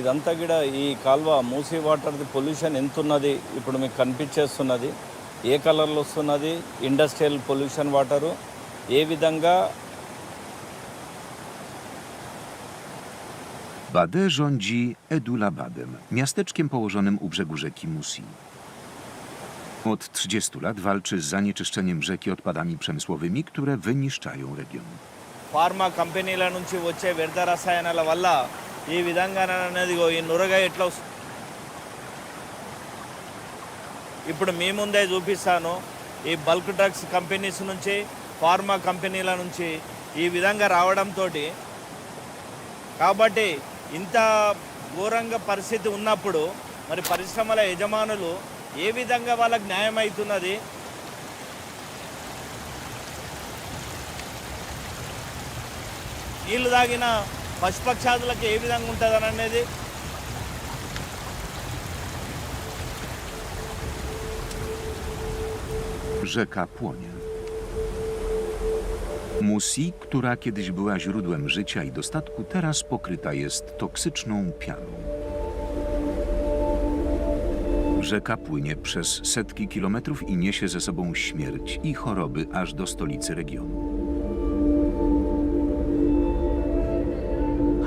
ఇదంతా కూడా ఈ కాల్వ మూసీ వాటర్ది పొల్యూషన్ ఎంత ఉన్నది ఇప్పుడు మీకు కనిపించేస్తున్నది ఏ కలర్లో వస్తున్నది ఇండస్ట్రియల్ పొల్యూషన్ వాటరు ఏ విధంగా Badę rządzi Edula Badem, miasteczkiem położonym u brzegu rzeki Musi. Od 30 lat walczy z zanieczyszczeniem rzeki odpadami przemysłowymi, które wyniszczają region. Pharma కంపెనీల నుంచి వచ్చే వ్యర్థ రసాయనాల వల్ల ఈ విధంగా అనేది ఈ నురగ ఎట్లా వస్తుంది ఇప్పుడు మీ ముందే చూపిస్తాను. ఈ బల్క్ డ్రగ్స్ కంపెనీస్ నుంచి ఫార్మా కంపెనీల నుంచి ఈ విధంగా రావడంతో కాబట్టి ఇంత ఘోరంగా పరిస్థితి ఉన్నప్పుడు మరి పరిశ్రమల యజమానులు ఏ విధంగా వాళ్ళకు న్యాయం అవుతున్నది? వీళ్ళు తాగిన పశుపక్షాదులకు ఏ విధంగా ఉంటుంది అనేది Rzeka płonie. Musi, która kiedyś była źródłem życia i dostatku, teraz pokryta jest toksyczną pianą. Rzeka płynie przez setki kilometrów i niesie ze sobą śmierć i choroby aż do stolicy regionu.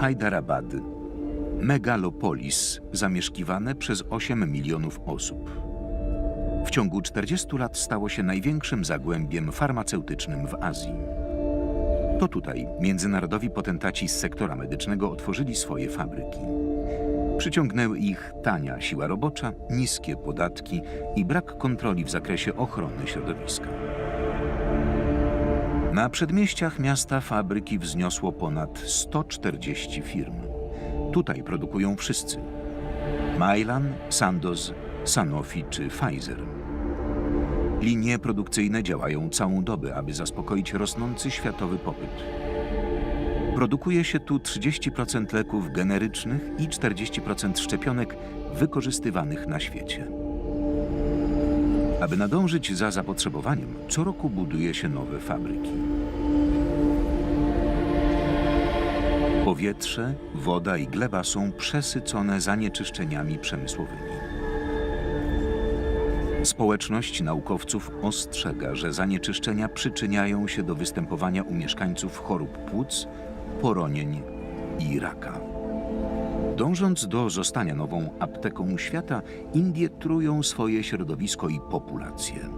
Hyderabad, megalopolis zamieszkiwane przez 8 milionów osób. W ciągu 40 lat stało się największym zagłębiem farmaceutycznym w Azji. To tutaj międzynarodowi potentaci z sektora medycznego otworzyli swoje fabryki. Przyciągnęły ich tania siła robocza, niskie podatki i brak kontroli w zakresie ochrony środowiska. Na przedmieściach miasta fabryki wzniosło ponad 140 firm. Tutaj produkują wszyscy. Mylan, Sandoz, Sanofi czy Pfizer. Linie produkcyjne działają całą dobę, aby zaspokoić rosnący światowy popyt. Produkuje się tu 30% leków generycznych i 40% szczepionek wykorzystywanych na świecie. Aby nadążyć za zapotrzebowaniem, co roku buduje się nowe fabryki. Powietrze, woda i gleba są przesycone zanieczyszczeniami przemysłowymi. Społeczność naukowców ostrzega, że zanieczyszczenia przyczyniają się do występowania u mieszkańców chorób płuc, poronień i raka. Dążąc do zostania nową apteką świata, Indie trują swoje środowisko i populację.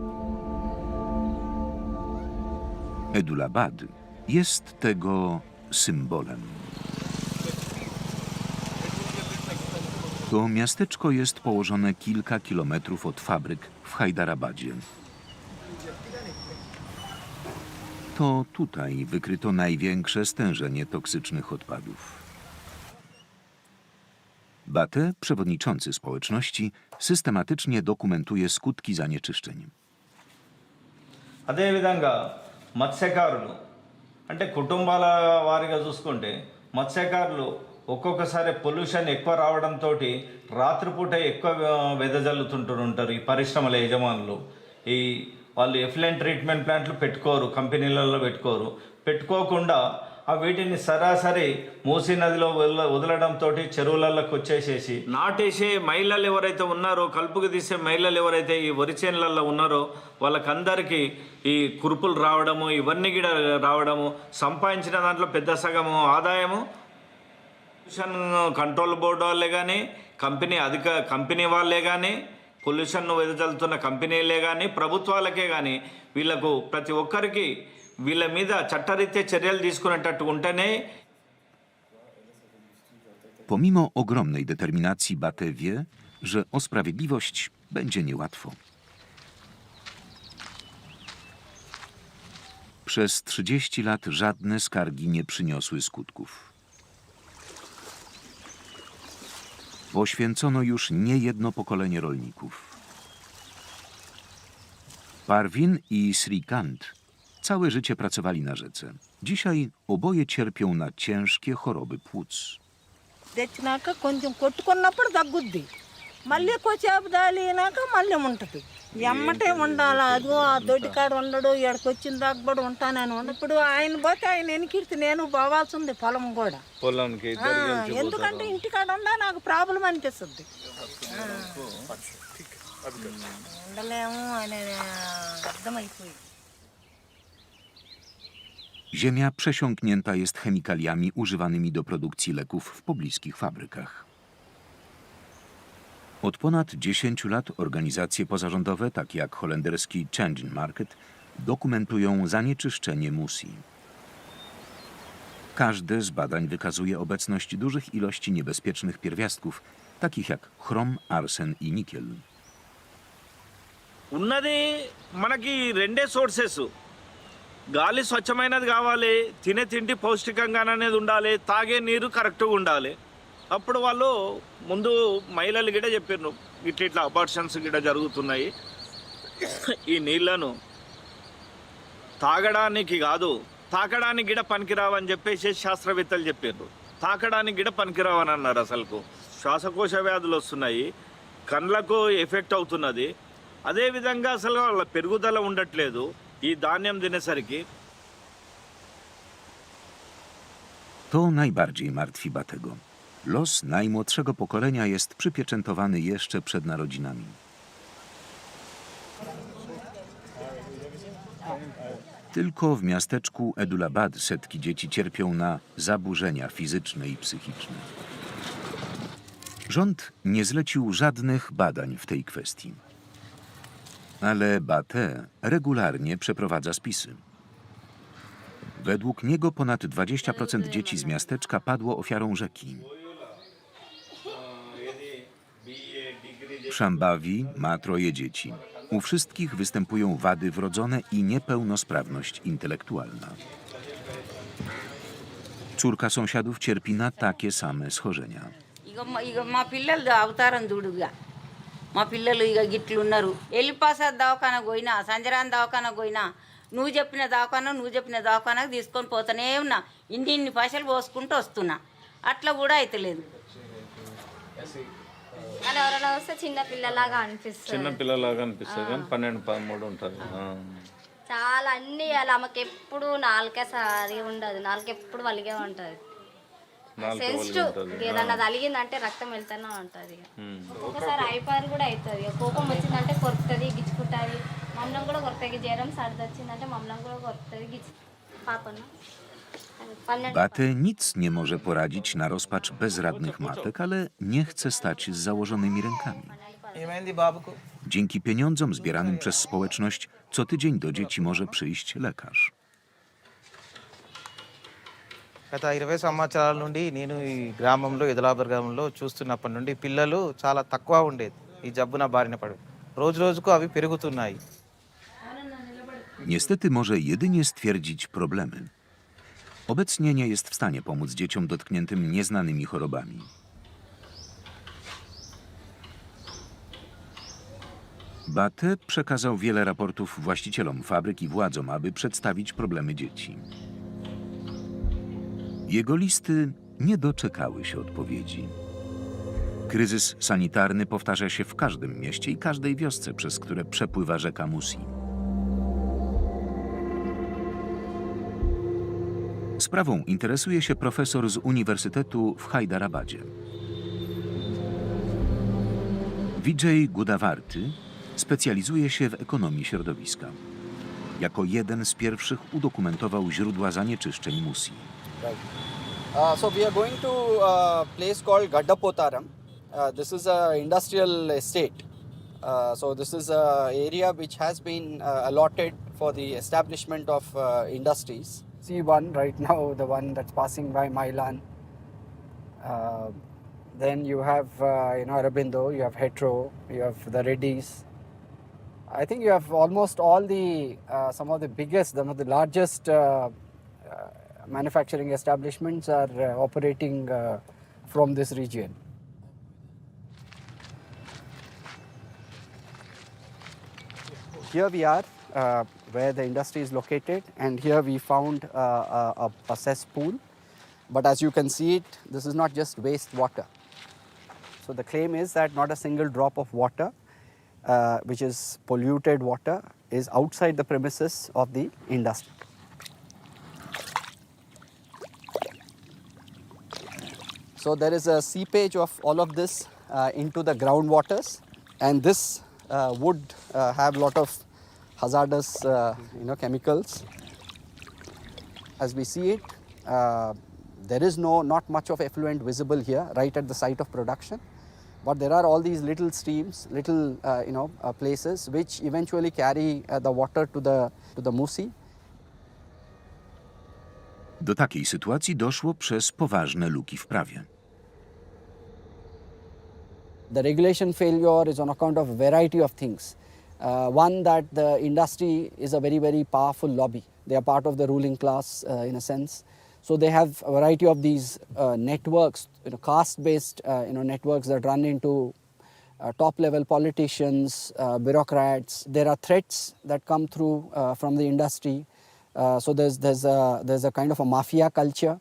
Edulabad jest tego symbolem. To miasteczko jest położone kilka kilometrów od fabryk w Hajdarabadzie. To tutaj wykryto największe stężenie toksycznych odpadów. Bate, przewodniczący społeczności, systematycznie dokumentuje skutki zanieczyszczeń. అదేవిధంగా మత్స్యకారులు అంటే కుటుంబాల వారిగా చూసుకుంటే మత్స్యకారులు ఒక్కొక్కసారి పొల్యూషన్ ఎక్కువ రావడంతో రాత్రిపూట ఎక్కువ వెదజల్లుతుంటుంటారు ఈ పరిశ్రమల యజమానులు ఈ వాళ్ళు ఎఫ్లెంట్ ట్రీట్మెంట్ ప్లాంట్లు పెట్టుకోరు కంపెనీలలో పెట్టుకోరు పెట్టుకోకుండా ఆ వీటిని సరాసరి మూసీ నదిలో వదల- వదలడంతో చెరువులలోకి వచ్చేసేసి నాటేసే మహిళలు ఎవరైతే ఉన్నారో కలుపుకు తీసే మహిళలు ఎవరైతే ఈ వరి చేనులలో ఉన్నారో వాళ్ళకందరికీ ఈ కురుపులు రావడము ఇవన్నీ కూడా రావడము సంపాదించిన దాంట్లో పెద్ద సగము ఆదాయము. పొల్యూషన్ కంట్రోల్ బోర్డు వాళ్ళే కానీ కంపెనీ అధిక కంపెనీ వాళ్ళే కానీ పొల్యూషన్ వెదజల్లుతున్న కంపెనీలే కానీ ప్రభుత్వాలకే కానీ వీళ్ళకు ప్రతి ఒక్కరికి వీళ్ళ మీద చట్టరీత్యా చర్యలు తీసుకునేటట్టు ఉంటేనే Pomimo ogromnej determinacji Bate wie, że o sprawiedliwość będzie niełatwo. Przez 30 lat żadne skargi nie przyniosły skutków. Poświęcono już niejedno pokolenie rolników. Parwin i Srikant całe życie pracowali na rzece. Dzisiaj oboje cierpią na ciężkie choroby płuc. తెచ్చినాక కొంచెం కొట్టుకున్నప్పుడు తగ్గుద్ది మళ్ళీ కొచ్చేపు దాలినాక మళ్ళీ ఉంటుంది ఎమ్మటే ఉండాలి అదిగో ఆ దొడ్డి కాడ ఉండడు ఇక్కడికి వచ్చిన దాకా కూడా ఉంటానని ఇప్పుడు ఆయన పోతే ఆయన వెనికిడితే నేను పోవాల్సి ఉంది పొలం కూడా పొలానికి ఆ, ఎందుకంటే ఇంటికాడ ఉండా నాకు ప్రాబ్లం అనిపిస్తుంది ఆ. ఉండలేము అని అర్థమైపోయింది Ziemia przesiąknięta jest chemikaliami używanymi do produkcji leków w pobliskich fabrykach. Od ponad 10 lat organizacje pozarządowe, takie jak holenderski Changing Market, dokumentują zanieczyszczenie Musi. Każde z badań wykazuje obecność dużych ilości niebezpiecznych pierwiastków, takich jak chrom, arsen i nikiel. ఉన్నది మనకి రెండే సోర్సెస్ గాలి స్వచ్ఛమైనది కావాలి తినే తిండి పౌష్టికంగా అనేది ఉండాలి తాగే నీరు కరెక్ట్గా ఉండాలి. అప్పుడు వాళ్ళు ముందు మహిళలు గిట చెప్పారు ఇట్లా ఇట్లా అబార్షన్స్ గిట జరుగుతున్నాయి. ఈ నీళ్ళను తాగడానికి కాదు తాకడానికి గిడ పనికిరావని చెప్పేసి శాస్త్రవేత్తలు చెప్పారు తాకడానికి గిడ పనికిరావని అన్నారు అసలుకు. శ్వాసకోశ వ్యాధులు వస్తున్నాయి కండ్లకు ఎఫెక్ట్ అవుతున్నది. అదేవిధంగా అసలు వాళ్ళ పెరుగుదల ఉండట్లేదు. ఈ ధాన్యం తినేసరికి To najbardziej martwi Batego. Los najmłodszego pokolenia jest przypieczętowany jeszcze przed narodzinami. Tylko w miasteczku Edulabad setki dzieci cierpią na zaburzenia fizyczne i psychiczne. Rząd nie zlecił żadnych badań w tej kwestii. Ale Bate regularnie przeprowadza spisy. Według niego ponad 20% dzieci z miasteczka padło ofiarą rzeki. Szambawi ma troje dzieci. U wszystkich występują wady wrodzone i niepełnosprawność intelektualna. Córka sąsiadów cierpi na takie same schorzenia. మా- పిల్లలు ఇక గిట్లున్నారు. వెళ్ళిపాసా దవాఖాన పోయినా సంజరాన్ దవాఖాన పోయినా నువ్వు చెప్పిన దవాఖాన నువ్వు చెప్పిన దవాఖానకు తీసుకొని పోతానే ఉన్నా. ఇన్ని ఇన్ని పైసలు పోసుకుంటూ వస్తున్నా. అట్లా కూడా అలా ఎవరైనా వస్తే చిన్న పిల్లలాగా అనిపిస్తుంది. చిన్న పిల్లలాగా అనిపిస్తుంది కానీ పన్నెండు పదమూడు ఉంటుంది. చాలా అన్ని అలా ఆమెకి ఎప్పుడు నాలుకే సరి ఉండదు. నాలుగు ఎప్పుడు వలిగే ఉంటుంది. సెన్సిటివ్ ఏదన్నా తలిగిందంటే రక్తం వెళ్తూనే ఉంటుంది ఇక ఒక్కొక్కసారి అయిపోయి కూడా అవుతుంది ఇక కోపం వచ్చిందంటే కొరుకుతుంది గిచ్చుకుంటుంది మమ్మల్ని కూడా కొరుకుతుంది జ్వరం సర్ది వచ్చిందంటే మమ్మల్ని కూడా కొరుకుతుంది గిచ్చు పాపను పన్నెండు Bate nic nie może poradzić na rozpacz bezradnych matek, ale nie chce stać z założonymi rękami. ఏమైంది బాబుకు Dzięki pieniądzom zbieranym przez społeczność co tydzień do dzieci może przyjść lekarz. గత ఇరవై సంవత్సరాల నుండి నేను ఈ గ్రామంలో ఎదలాబర్ గ్రామంలో చూస్తున్నప్పటి నుండి పిల్లలు చాలా తక్కువ ఉండేది ఈ జబ్బున బారిన పడి రోజు రోజుకు అవి పెరుగుతున్నాయి Niestety może jedynie stwierdzić problemy. Obecnie nie jest w stanie pomóc dzieciom dotkniętym nieznanymi chorobami. Bate przekazał wiele raportów właścicielom fabryk i władzom, aby przedstawić problemy dzieci. Jego listy nie doczekały się odpowiedzi. Kryzys sanitarny powtarza się w każdym mieście i każdej wiosce, przez które przepływa rzeka Musi. Sprawą interesuje się profesor z Uniwersytetu w Hajdarabadzie. Vijay Gudawarty specjalizuje się w ekonomii środowiska. Jako jeden z pierwszych udokumentował źródła zanieczyszczeń Musi. Uh, so we are going to a place called Gaddapotaram. Uh, this is a industrial estate. Uh, so this is an area which has been uh, allotted for the establishment of uh, industries. See one right now, the one that's passing by Mailan. Uh, then you have uh, you know Arabindo, you have Hetero, you have the Reddies. I think you have almost all the uh, some of the biggest, some of the largest uh, uh, manufacturing establishments are uh, operating uh, from this region. Here we are uh, where the industry is located, and here we found uh, a, a, cesspool. But as you can see it, this is not just waste water. So the claim is that not a single drop of water uh, which is polluted water, is outside the premises of the industry. So there is a seepage of all of this uh, into the groundwaters, and this uh, would uh, have a lot of hazardous, uh, you know, chemicals. As we see it, uh, there is no not much of effluent visible here, right at the site of production. But there are all these little streams, little uh, you know uh, places which eventually carry uh, the water to the to the Musi. Do takiej sytuacji doszło przez poważne luki w prawie. The regulation failure is on account of a variety of things. Uh, one that the industry is a very very powerful lobby. They are part of the ruling class uh, in a sense. So they have a variety of these uh, networks, you know, caste-based uh, you know networks that run into uh, top-level politicians, uh, bureaucrats. There are threats that come through uh, from the industry. Uh, so there's there's a there's a kind of a mafia culture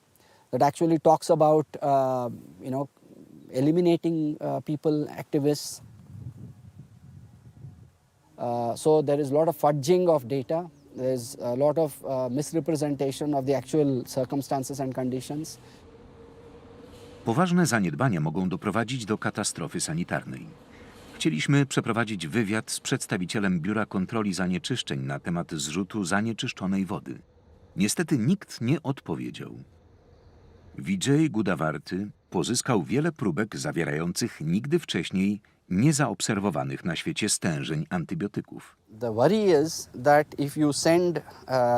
that actually talks about uh, you know eliminating uh, people, activists. Uh, so there is a lot of fudging of data. There's a lot of uh, misrepresentation of the actual circumstances and conditions. Poważne zaniedbania mogą doprowadzić do katastrofy sanitarnej. Chcieliśmy przeprowadzić wywiad z przedstawicielem Biura Kontroli Zanieczyszczeń na temat zrzutu zanieczyszczonej wody. Niestety nikt nie odpowiedział. Vijay Gudawarty pozyskał wiele próbek zawierających nigdy wcześniej niezaobserwowanych na świecie stężeń antybiotyków. The worry is that if you send uh,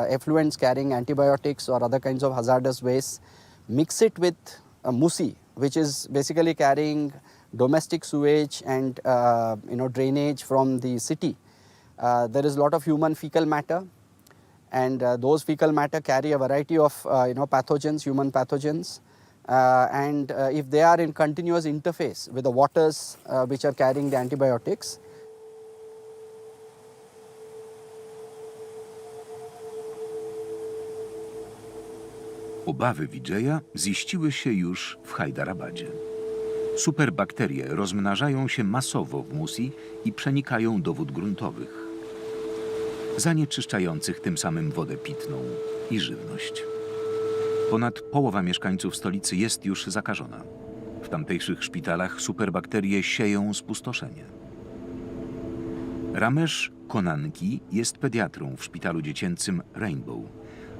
effluents carrying antibiotics or other kinds of hazardous waste, mix it with a musi, which is basically carrying domestic sewage and uh, you know drainage from the city. Uh, there is a lot of human fecal matter, and uh, those fecal matter carry a variety of uh, you know pathogens, human pathogens. Uh, and uh, if they are in continuous interface with the waters uh, which are carrying the antibiotics, Obawy Vijaya ziściły się już w Hajdarabadzie. Superbakterie rozmnażają się masowo w Musi i przenikają do wód gruntowych, zanieczyszczających tym samym wodę pitną i żywność. Ponad połowa mieszkańców stolicy jest już zakażona. W tamtejszych szpitalach superbakterie sieją spustoszenie. Ramesh Konanki jest pediatrą w szpitalu dziecięcym Rainbow.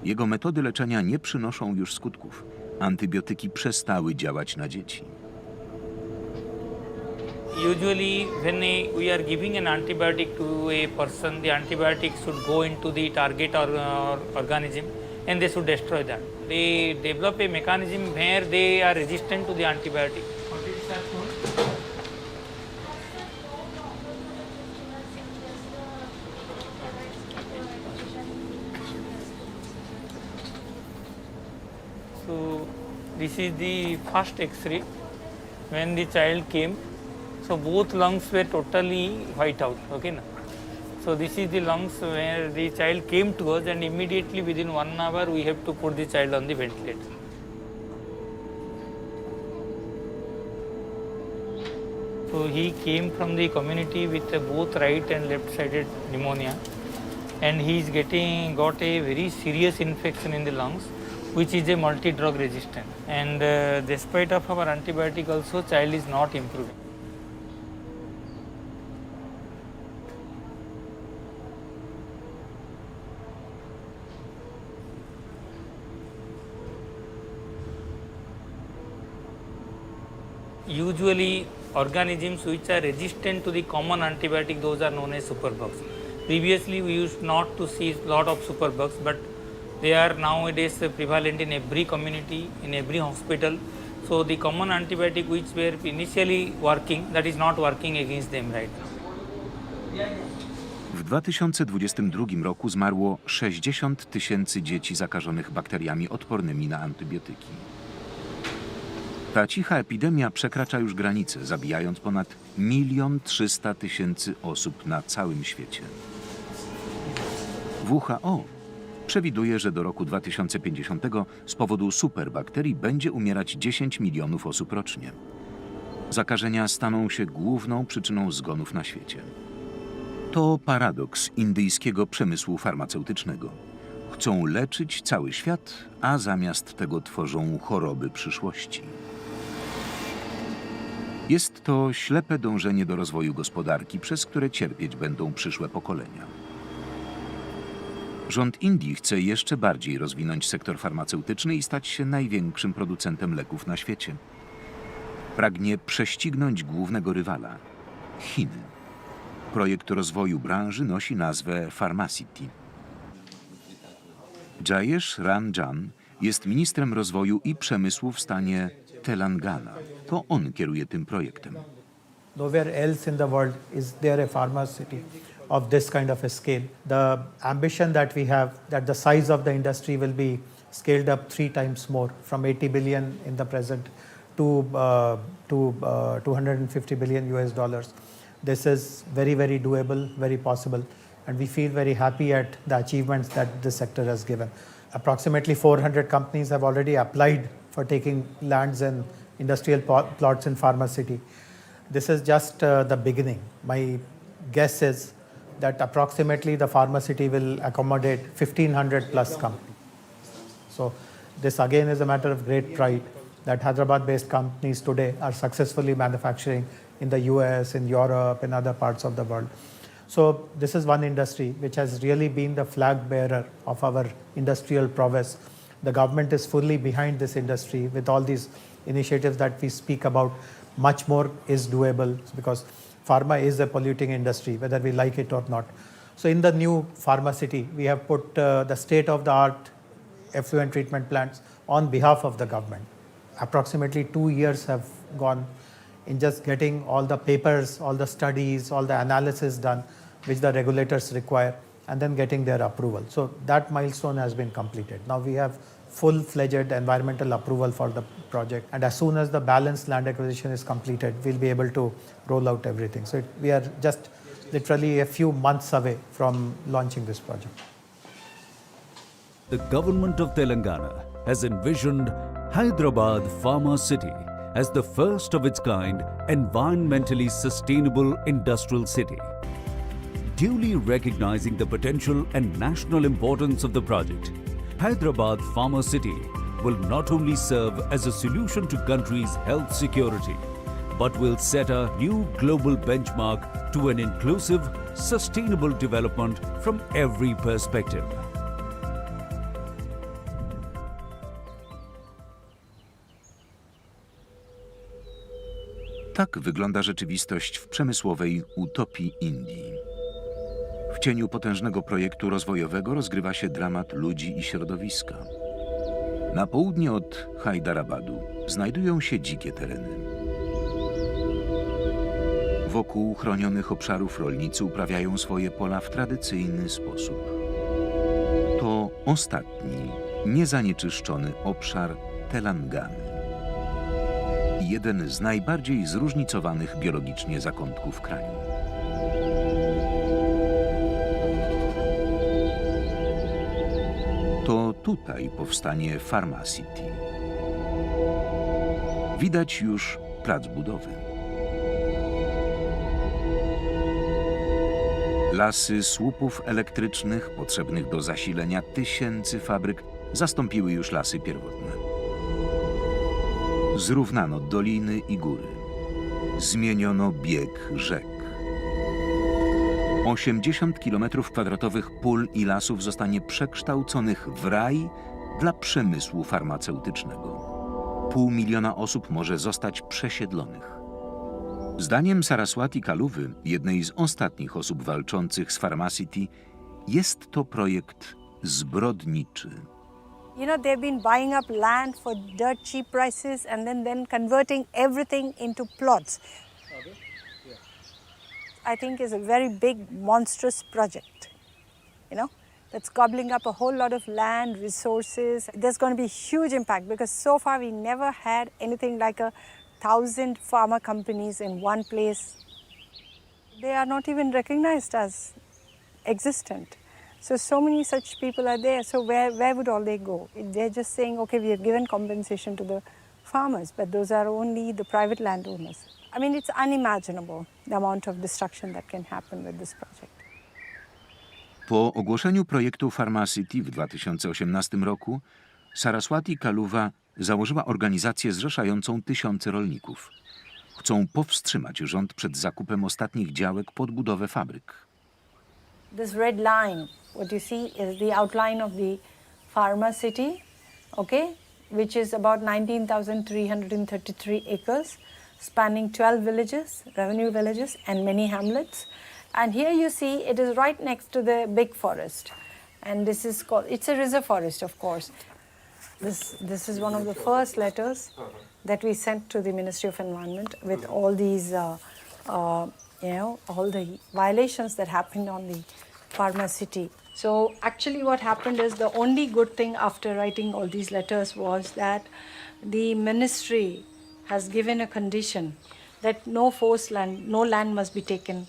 Jego metody leczenia nie przynoszą już skutków. Antybiotyki przestały działać na dzieci. usually when we are giving an antibiotic to a person the antibiotic should go into the target or, or organism and they should destroy that. They develop a mechanism where they are resistant to the antibiotic. So this is the first x-ray. When the child came so both lungs were totally white out okay na? So this is the lungs where the child came to us and immediately within one hour we have to put the child on the ventilator. So he came from the community with both right and left sided pneumonia and he is getting got a very serious infection in the lungs which is a multi drug resistant. And uh, despite of our antibiotic also child is not improving usually organisms which are resistant to the common antibiotic those are known as superbugs. Previously we used not to see a lot of superbugs but they are nowadays prevalent in every community in every hospital. So the common antibiotic which were initially working that is not working against them right? Now W 2022 roku zmarło 60 tysięcy dzieci zakażonych bakteriami odpornymi na antybiotyki. Ta cicha epidemia przekracza już granice, zabijając ponad milion trzysta tysięcy osób na całym świecie. WHO przewiduje, że do roku 2050 z powodu superbakterii będzie umierać 10 milionów osób rocznie. Zakażenia staną się główną przyczyną zgonów na świecie. To paradoks indyjskiego przemysłu farmaceutycznego. Chcą leczyć cały świat, a zamiast tego tworzą choroby przyszłości. Jest to ślepe dążenie do rozwoju gospodarki, przez które cierpieć będą przyszłe pokolenia. Rząd Indii chce jeszcze bardziej rozwinąć sektor farmaceutyczny i stać się największym producentem leków na świecie. Pragnie prześcignąć głównego rywala Chiny. Projekt rozwoju branży nosi nazwę Pharmacity. Jayesh Ranjan jest ministrem rozwoju i przemysłu w stanie Telangana. To on kieruje tym projektem. Nowhere else in the world is there a pharma city of this kind of a scale. The ambition that we have that the size of the industry will be scaled up three times more from 80 billion in the present to uh, to uh, 250 billion US dollars. This is very very doable, very possible, and we feel very happy at the achievements that the sector has given. Approximately 400 companies have already applied for taking lands and industrial plots in Pharma City. This is just uh, the beginning. My guess is that approximately the Pharma City will accommodate 1500 plus companies. So this again is a matter of great pride that Hyderabad-based companies today are successfully manufacturing in the US, in Europe, in other parts of the world. So this is one industry which has really been the flag bearer of our industrial prowess. The government is fully behind this industry with all these initiatives that we speak about. Much more is doable because pharma is a polluting industry, whether we like it or not. So in the new pharma city, we have put uh, the state-of-the-art effluent treatment plants on behalf of the government. Approximately two years have gone in just getting all the papers, all the studies, all the analysis done, which the regulators require, and then getting their approval. So that milestone has been completed. Now we have full-fledged environmental approval for the project, and as soon as the balanced land acquisition is completed, we'll be able to roll out everything. So it, we are just literally a few months away from launching this project. The government of Telangana has envisioned Hyderabad Pharma City as the first of its kind environmentally sustainable industrial city. Duly recognizing the potential and national importance of the project, Hyderabad Pharma City will not only serve as a solution to country's health security, but will set a new global benchmark to an inclusive, sustainable development from every perspective. Tak wygląda rzeczywistość w przemysłowej utopii Indii. W cieniu potężnego projektu rozwojowego rozgrywa się dramat ludzi i środowiska. Na południe od Hyderabadu znajdują się dzikie tereny. Wokół chronionych obszarów rolnicy uprawiają swoje pola w tradycyjny sposób. To ostatni, niezanieczyszczony obszar Telangany jeden z najbardziej zróżnicowanych biologicznie zakątków kraju. Tutaj powstanie Pharma City. Widać już plac budowy. Lasy słupów elektrycznych potrzebnych do zasilenia tysięcy fabryk zastąpiły już lasy pierwotne. Zrównano doliny i góry. Zmieniono bieg rzek. 80 km2 pól i lasów zostanie przekształconych w raj dla przemysłu farmaceutycznego. Pół miliona osób może zostać przesiedlonych. Zdaniem Saraswati Kaluwy, jednej z ostatnich osób walczących z Pharmacity, jest to projekt zbrodniczy. You know, they've been buying up land for dirt cheap prices and then, then converting everything into plots. I think is a very big, monstrous project. You know, that's gobbling up a whole lot of land, resources. There's going to be huge impact because so far we never had anything like a thousand pharma companies in one place. They are not even recognized as existent. So, so many such people are there. So, where, where would all they go? They're just saying, okay, we have given compensation to the farmers, but those are only the private landowners. I mean, it's unimaginable. The amount of destruction that can happen with this project. Po ogłoszeniu projektu Pharmacity w 2018 roku Saraswati Kaluwa założyła organizację zrzeszającą tysiące rolników. Chcą powstrzymać rząd przed zakupem ostatnich działek pod budowę fabryk. This red line, what you see is the outline of the Pharma City, okay, which is about 19,333 acres, spanning 12 villages, revenue villages, and many hamlets. And here you see it is right next to the big forest. And this is called, it's a reserve forest, of course. This, this is one of the first letters that we sent to the Ministry of Environment with all these, uh, uh, you know, all the violations that happened on the Pharma City. So actually, what happened is the only good thing after writing all these letters was that the ministry has given a condition that no forced land, no land must be taken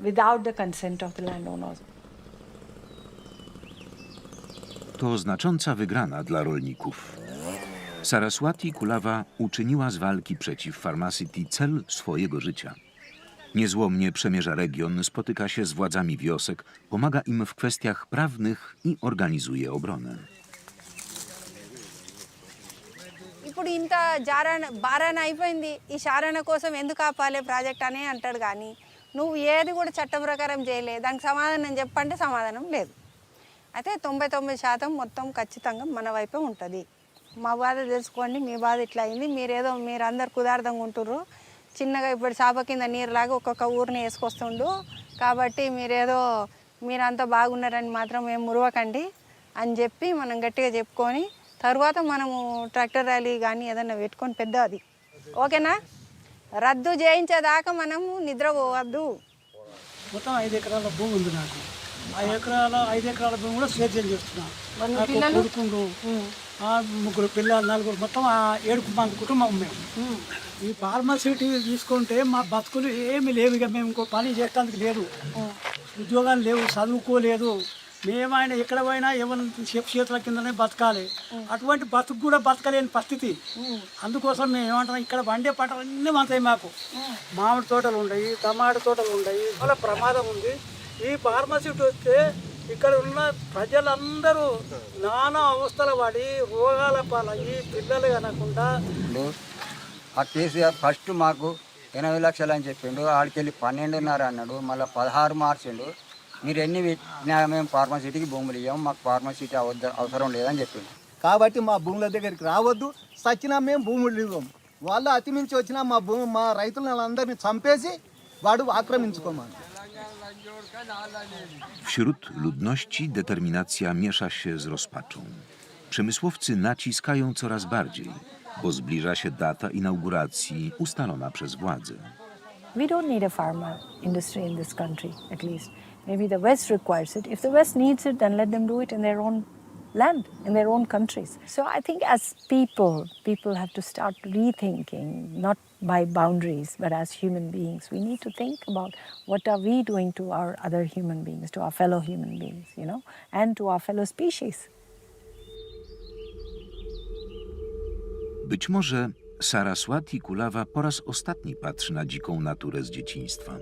without the consent of the landowners. To znacząca wygrana dla rolników. Saraswati Kulawa uczyniła z walki przeciw Pharmacity cel swojego życia. Niezłomnie przemierza region, spotyka się z władzami wiosek, pomaga im w kwestiach prawnych i organizuje obronę. ఇప్పుడు ఇంత జారణ బారాన అయిపోయింది. ఈ శారణ కోసం ఎందుకు ఆపాలి ప్రాజెక్ట్ అని అంటాడు కానీ నువ్వు ఏది కూడా చట్ట ప్రకారం చేయలేదు. దానికి సమాధానం చెప్పంటే సమాధానం లేదు. అయితే తొంభై తొమ్మిది శాతం మొత్తం ఖచ్చితంగా మన వైపే ఉంటుంది. మా బాధ తెలుసుకోండి మీ బాధ ఇట్లా అయింది. మీరేదో మీరు అందరు కుదార్థంగా ఉంటుర్రు. చిన్నగా ఇప్పుడు చేప కింద నీరులాగా ఒక్కొక్క ఊరిని వేసుకొస్తుండు. కాబట్టి మీరేదో మీరంతా బాగున్నారని మాత్రం ఏం మురవకండి అని చెప్పి మనం గట్టిగా చెప్పుకొని తర్వాత మనము ట్రాక్టర్ ర్యాలీ కానీ ఏదన్నా పెట్టుకొని పెద్ద అది. ఓకేనా? రద్దు చేయించేదాకా మనము నిద్రపోవద్దు. మొత్తం ఐదు ఎకరాల భూమి ఉంది నాకు. ఆ ఎకరాల ఐదు ఎకరాల భూమి కూడా సేద్యం చేస్తున్నా? కొడుకుండు ముగ్గురు పిల్లలు నలుగురు మొత్తం ఆ ఏడు మంది కుటుంబం మేము. ఈ ఫార్మసిటీ తీసుకుంటే మా బతుకులు ఏమి లేవు. ఇక మేము ఇంకో పని చేయడానికి లేదు. ఉద్యోగాలు లేవు చదువుకోలేదు. మేము ఆయన ఎక్కడ పోయినా ఏమన్నా చెప్పు చేతుల కిందనే బతకాలి. అటువంటి బతుకు కూడా బతకలేని పరిస్థితి. అందుకోసం మేము ఏమంటాం ఇక్కడ వండే పంటలు అన్నీ మంతాయి మాకు. మామిడి తోటలు ఉన్నాయి టమాటా తోటలు ఉన్నాయి చాలా ప్రమాదం ఉంది. ఈ ఫార్మసీట్ వస్తే ఇక్కడ ఉన్న ప్రజలందరూ నానా అవస్థల పడి రోగాల పాలయ్యి పిల్లలు కనకుండా ఆ కేసీఆర్ ఫస్ట్ మాకు ఎనభై లక్షలు అని చెప్పిండు ఆడికెళ్ళి పన్నెండున్నర అన్నాడు మళ్ళీ పదహారు మార్చిండు. మీరు ఎన్ని పెట్టినా మేము ఫార్మసిటీకి భూములు ఇవ్వం మాకు ఫార్మసిటీ అవద్ద అవసరం లేదని చెప్పిండు కాబట్టి మా భూముల దగ్గరికి రావద్దు సచ్చినా మేము భూములు ఇవ్వం వాళ్ళు అతిమించి వచ్చినా మా భూమి మా రైతులందరినీ చంపేసి వాడు ఆక్రమించుకోమని Wśród ludności determinacja miesza się z rozpaczą. Przemysłowcy naciskają coraz bardziej, bo zbliża się data inauguracji ustalona przez władze. We don't need a pharma industry in this country, at least. Maybe the West requires it. If the West needs it, then let them do it in their own land, in their own countries. So I think as people, people have to start rethinking, not by boundaries, but as human beings. We need to think about what are we doing to our other human beings, to our fellow human beings, you know, and to our fellow species. Być może Saraswati Kulawa po raz ostatni patrzy na dziką naturę z dzieciństwa.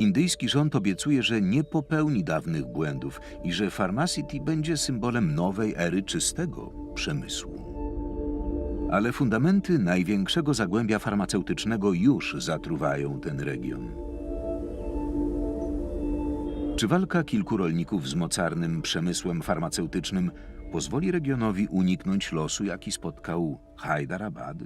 Indyjski rząd obiecuje, że nie popełni dawnych błędów i że Pharmacity będzie symbolem nowej ery czystego przemysłu. Ale fundamenty największego zagłębia farmaceutycznego już zatruwają ten region. Czy walka kilku rolników z mocarnym przemysłem farmaceutycznym pozwoli regionowi uniknąć losu, jaki spotkał Hyderabad?